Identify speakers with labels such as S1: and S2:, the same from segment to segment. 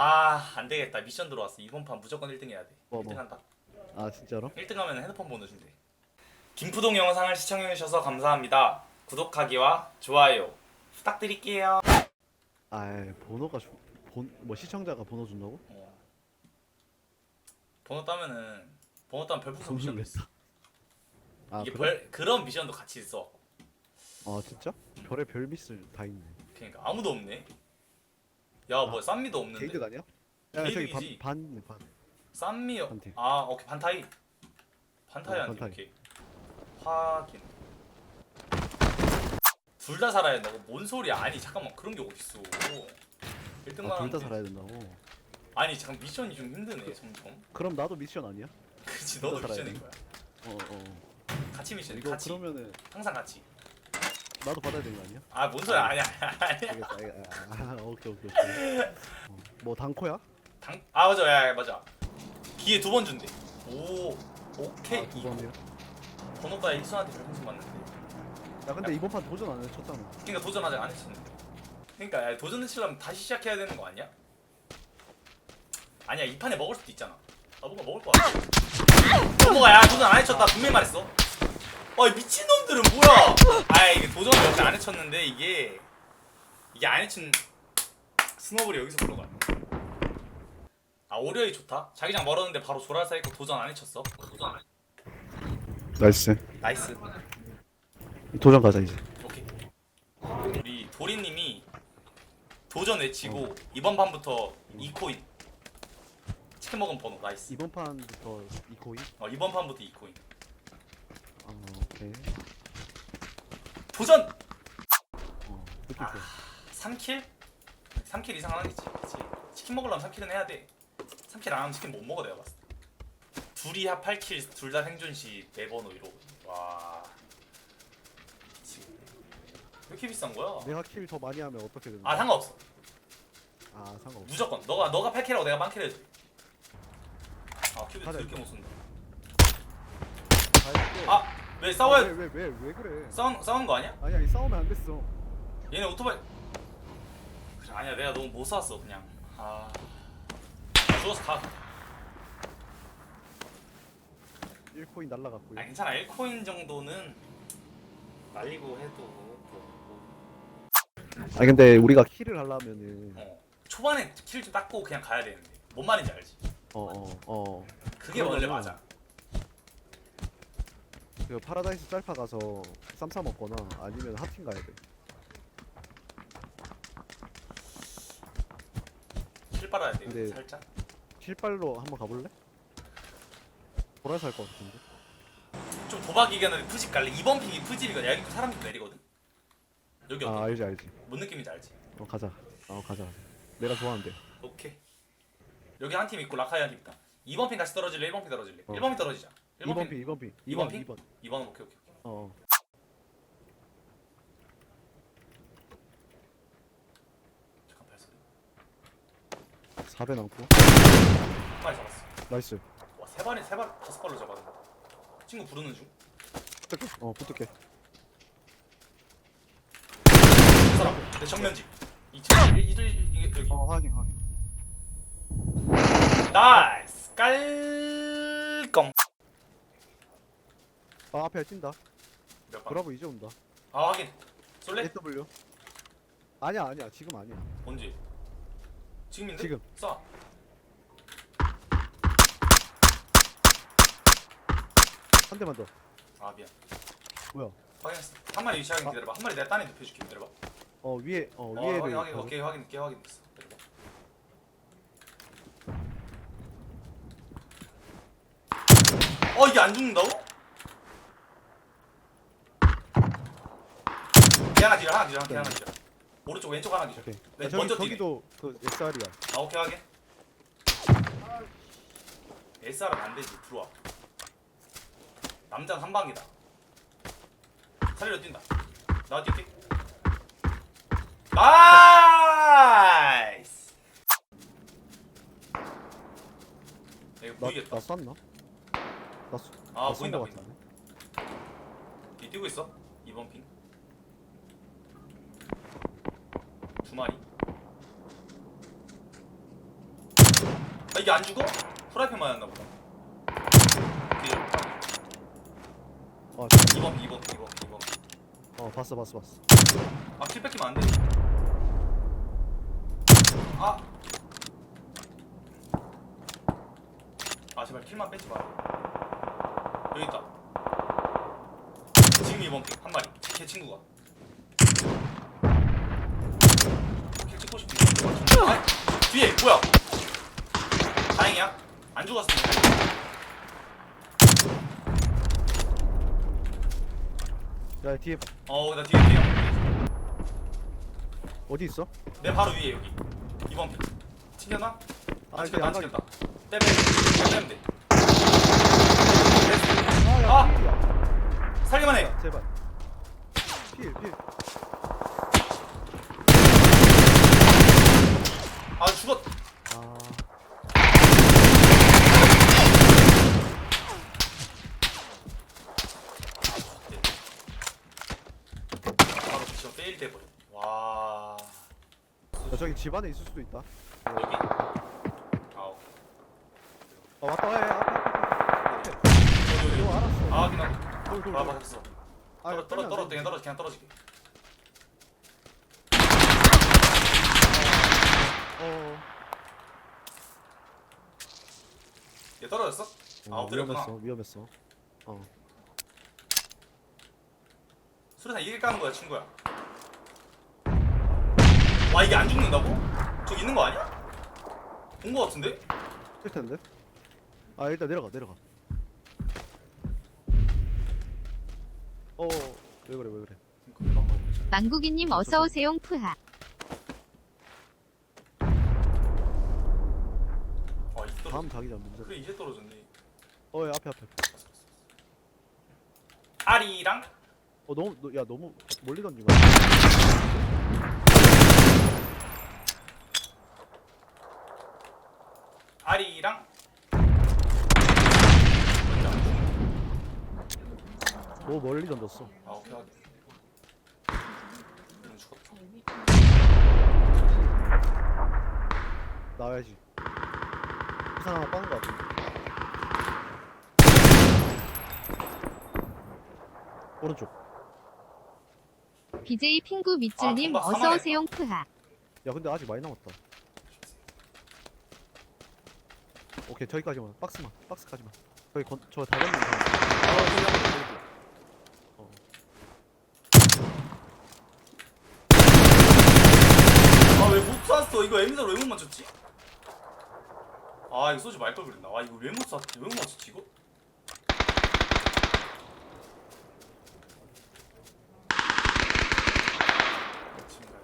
S1: 아 안 되겠다 미션 들어왔어 이번 판 무조건 1등 해야 돼
S2: 뭐,
S1: 1등
S2: 뭐.
S1: 한다
S2: 아 진짜로?
S1: 1등 하면 핸드폰 번호 준대 김푸동 영상을 시청해 주셔서 감사합니다 구독하기와 좋아요 부탁드릴게요
S2: 아 번호가 주, 본, 뭐 시청자가 번호 준다고?
S1: 어. 번호 따면은 번호 따면 별풍선 미션도 있어
S2: 아
S1: 이게
S2: 그래?
S1: 별 그런 미션도 같이 있어
S2: 아 진짜? 별의 별 미스 다 있네
S1: 그러니까 아무도 없네 야 뭐야 쌈미도 없는데
S2: 게이득 아니야? 야 저기
S1: 게이득이지.
S2: 반반 반.
S1: 쌈미
S2: 반티.
S1: 아 오케이 반타이 반타이
S2: 어,
S1: 한테
S2: 반타이.
S1: 오케이 확인 둘 다 살아야 된다고? 뭔 소리야 아니 잠깐만 그런 게 어딨어 1등만
S2: 아,
S1: 하면
S2: 둘다
S1: 돼.
S2: 살아야 된다고.
S1: 아니 잠깐 미션이 좀 힘드네 점점
S2: 그럼 나도 미션 아니야?
S1: 그치
S2: 둘다
S1: 너도
S2: 살아야
S1: 미션인 거야
S2: 어 어.
S1: 같이 미션
S2: 이거
S1: 같이
S2: 그러면은
S1: 항상 같이
S2: 나도 받아야 되는 거 아니야?
S1: 아뭔 소리야 아니야 아니야
S2: 알겠다. 알겠다. 아, 오케이 오케이 오케이. 어, 뭐 단코야?
S1: 당... 아 맞아 야, 야 맞아 기회 두 번 준대 오 오케이
S2: 아, 두 번이요?
S1: 번호가 일수한테 별풍선 맞는데
S2: 야 근데 이번 판 도전 안 해쳤잖아.
S1: 그러니까 도전 아직 안 했었는데 그러니까 야, 도전하려면 다시 시작해야 되는 거 아니야? 아니야 이 판에 먹을 수도 있잖아 나 뭔가 먹을 거 같아 넘어가 야 도전 안 해쳤다 분명히 말했어 아 미친놈들은 뭐야 아 이게 도전을 여태 안 해쳤는데 이게 이게 안 해친 스노볼이 여기서 불러가 아 오려이 좋다 자기장 멀었는데 바로 조랄사 있고 도전 안 해쳤어 도전 안 해.
S2: 나이스.
S1: 나이스
S2: 도전 가자 이제.
S1: 오케이. 우리 도리님이 도전 외치고 이번 판부터 2코인 치킨 먹은 번호 나이스.
S2: 이번 판부터 이코이.
S1: 어 이번 판부터 2코인.
S2: 아 오케이.
S1: 도전
S2: 어 느낌
S1: 아.
S2: 좋아.
S1: 3킬? 3킬 이상 하겠지. 그치? 치킨 먹으려면 3킬은 해야 돼. 3킬 안 하면 치킨 못 먹어 내가 봤을 때. 둘이 합 8킬 둘 다 생존 시네 번호 이러고. 와. 미치겠네. 왜 이렇게 비싼 거야?
S2: 내가 킬 더 많이 하면 어떻게 되는
S1: 아
S2: 거야?
S1: 상관없어.
S2: 아 상관없어.
S1: 무조건 너가 너가 8킬하고 내가 만킬 해줘. 아 큐브 그렇게 못 쏜다.
S2: 아,
S1: 아 왜 싸워야
S2: 왜 왜 왜 왜 그래?
S1: 싸운 싸운 거 아니야?
S2: 아니야 이 싸우면 안 됐어.
S1: 얘네 오토바이. 그래 아니야 내가 너무 못 쐈어 그냥. 아 죽어서 가.
S2: 1코인 날라갔고요.
S1: 아 괜찮아 1코인 정도는 날리고 해도 뭐,
S2: 아 근데 우리가 킬을 하려면은
S1: 어 초반에 킬 좀 닦고 그냥 가야 되는데 뭔 말인지 알지?
S2: 어어 어.
S1: 그게 원래
S2: 그러면은-
S1: 맞아.
S2: 그 파라다이스 짤파 가서 쌈싸 먹거나 아니면 하팀 가야 돼.
S1: 킬 빨아야 돼
S2: 근데-
S1: 살짝.
S2: 킬발로 한번 가볼래? 보라서 할 것 같은데.
S1: 좀 도박이긴 푸집 갈래. 이번 픽이 푸집이거든. 여기 사람들 내리거든. 여기
S2: 아
S1: 어때?
S2: 알지 알지.
S1: 뭔 느낌인지 알지?
S2: 어 가자. 어 가자. 내가 좋아하는데.
S1: 오케이. 여기 한 팀 있고 라카이 한 팀 있다. 2번 핀 같이 떨어질래? 1번 핀 떨어질래?
S2: 어.
S1: 1번 핀 떨어지자.
S2: 2번 피 2번 피.
S1: 이번
S2: 2번
S1: 피?
S2: 2번.
S1: 2번 오케이 오케이 오케이.
S2: 어.
S1: 잠깐 발소리.
S2: 4배 남고.
S1: 한 마리 잡았어.
S2: 나이스.
S1: 와, 세 발에 세 발, 다섯 발로 잡았는데. 친구 부르는 중.
S2: 붙을게. 어.
S1: 그 사람 내 정면지. 2층 이들 이게 여기.
S2: 어 확인 확인.
S1: 나이스. 깔
S2: 아 앞에 뛴다.
S1: 몇 번?
S2: 브라보 이제 온다.
S1: 아 확인. 쏠래?
S2: AW. 아니야 아니야 지금 아니야.
S1: 언제? 지금인데?
S2: 지금.
S1: 쏴.
S2: 한 대만 더.
S1: 아 미안.
S2: 뭐야?
S1: 확인했어. 한 마리 위치 확인
S2: 아.
S1: 기다려봐. 한 마리 내가 딴에 눕혀줄게. 기다려봐.
S2: 어 위에 어
S1: 어,
S2: 위에를.
S1: 확인 확인
S2: 가서.
S1: 오케이 확인 깨 확인했어. 기다려봐. 어 이게 안 죽는다고? 개 하나 뒤져 하나 뒤져 개 하나 뒤져. 오른쪽 왼쪽 하나.
S2: 오케이.
S1: 네,
S2: 아, 저기
S1: 먼저 뛰네.
S2: 저기도 그 SR이야.
S1: 아 오케이 하게. SR은 안 되지 들어와. 남자는 한 방이다. 살리러 뛴다. 나 뛸게. 나이스. 이거
S2: 나,
S1: 보이겠다.
S2: 나 쐈나? 나 쏘.
S1: 아 보인다
S2: 거
S1: 보인다. 뒤 뛰고 있어. 2번 핑. 두 마리. 아 이게 안 죽어? 프라이팬 맞았나 보다.
S2: 잠깐
S1: 2번 2번 2번 2번.
S2: 어 봤어 봤어 봤어.
S1: 아킬 뺏기면 안돼. 아! 아 제발 킬만 뺏지 마라 여기 있다. 지금 2번 킬한 마리. 걔 친구가 킬 찍고 싶은데 아! 뒤에 뭐야? 다행이야. 안 죽었어.
S2: 야 뒤에. 봐.
S1: 어나 뒤에 뒤에.
S2: 어디 있어?
S1: 내 바로 위에 여기. 2번 킬 챙겼나? 아안
S2: 이게
S1: 챙겼다 안 챙겼다. 빼빼 빼면 돼
S2: 아야
S1: 아!
S2: 필이야
S1: 살기만 해
S2: 제발 필필
S1: 아 죽었
S2: 아
S1: 바로 미션 페일 돼버려 와
S2: 야, 저기 집 안에 있을 수도 있다.
S1: 여기? 아우
S2: 아 왔다. 야, 야, 앞에 앞에 앞에
S1: 여기 여기
S2: 알았어.
S1: 아 그냥
S2: 돌돌
S1: 아 맞았어.
S2: 아
S1: 떨어 떨어 떨어 그냥 떨어지 그냥 떨어지게.
S2: 어
S1: 얘 떨어졌어? 아
S2: 어,
S1: 엎드렸구나.
S2: 위험했어 위험했어. 어.
S1: 수류탄 이길 까는 거야 친구야 와 이게 안 죽는다고? 저기 있는 거 아니야? 본 거 같은데?
S2: 쓸 텐데? 아 일단 내려가 내려가. 어 왜 그래 왜 그래?
S3: 망국이님 어서 오세요 푸하.
S1: 아 이제 떨어졌
S2: 다음 자기장 문제.
S1: 그래 이제 떨어졌네.
S2: 어 야 앞에 앞에.
S1: 아리랑?
S2: 어 너무 너, 야 너무 멀리 던지고
S1: 아리랑
S2: 너무 멀리 던졌어.
S1: 아 오케이 하게 이건 죽었다.
S2: 나와야지. 부산 하나 빠는 거 같은데. 오른쪽.
S3: BJ 핑구 밑줄님
S1: 아,
S3: 어서
S1: 사망했다.
S3: 오세요 푸하.
S2: 야 근데 아직 많이 남았다 오케이 저기까지만. 박스만. 박스까지만. 저기 건, 저 다른 분 아. 어.
S1: 아왜 못 쐈어? 이거 에미사로 왜못 맞췄지? 아 이거 쏘지 말걸 그랬나? 아 이거 왜 못 쐈지 왜 못 맞췄지 이거?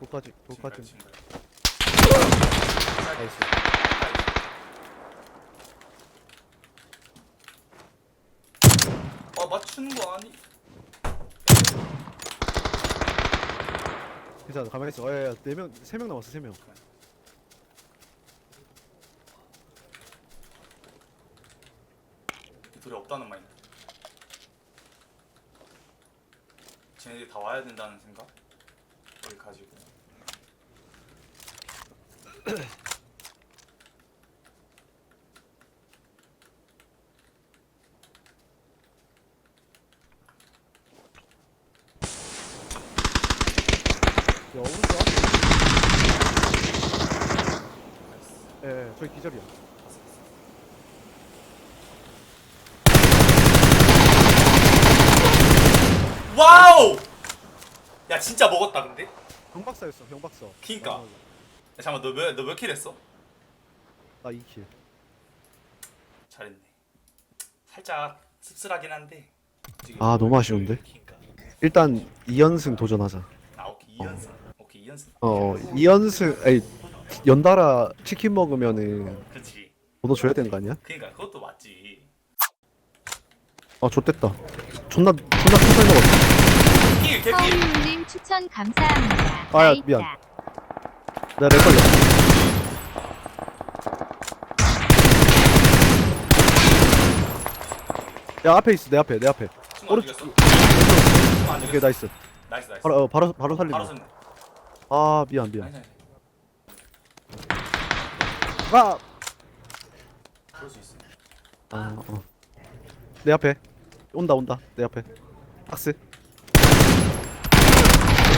S2: 돌까지 돌까지 나이스
S1: 아 맞추는 거 아니?
S2: 괜찮아 가만히 있어 야야야 네명 세명 남았어 세명
S1: 이 둘이 없다는 마인드 쟤네들이 다 와야 된다는 생각? 을 가지고
S2: 야 오른쪽 앞에 예 예, 저기 기절이야
S1: 와우! 야 진짜 먹었다 근데? 야,
S2: 경박사였어 경박사
S1: 그니까. 잠깐만 너몇너 몇 킬 했어?
S2: 나 2킬
S1: 잘했네 살짝 씁쓸하긴 한데 지금
S2: 아, 너무 아쉬운데?
S1: 그니까.
S2: 일단 2연승 도전하자
S1: 아 오케이 2연승 오케이 2연승
S2: 어 2연승 에이 연달아 치킨 먹으면은
S1: 그렇지
S2: 번호 줘야 되는 거 아니야?
S1: 그니까 그것도 맞지.
S2: 아 좆됐다. 존나 존나 큰살 먹었어
S1: 킬 개필
S3: 서울님 추천 감사합니다.
S2: 아야,
S3: 나이다.
S2: 미안. 내가 렉 걸려 야 앞에 있어 내 앞에 내 앞에.
S1: 안
S2: 오른쪽
S1: 죽였어? 친구 안
S2: 오케이
S1: 죽였어?
S2: 나이스.
S1: 나이스 나이스.
S2: 바로 어, 바로 바로
S1: 바로 섰네.
S2: 아 미안 미안.
S1: 아니 아니
S2: 아 아, 어. 내 앞에 온다 온다 내 앞에 박스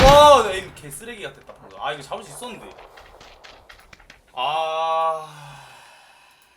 S1: 와, 나 에임 개쓰레기 같았다. 방금. 아, 이거 잡을 수 있었는데. 아.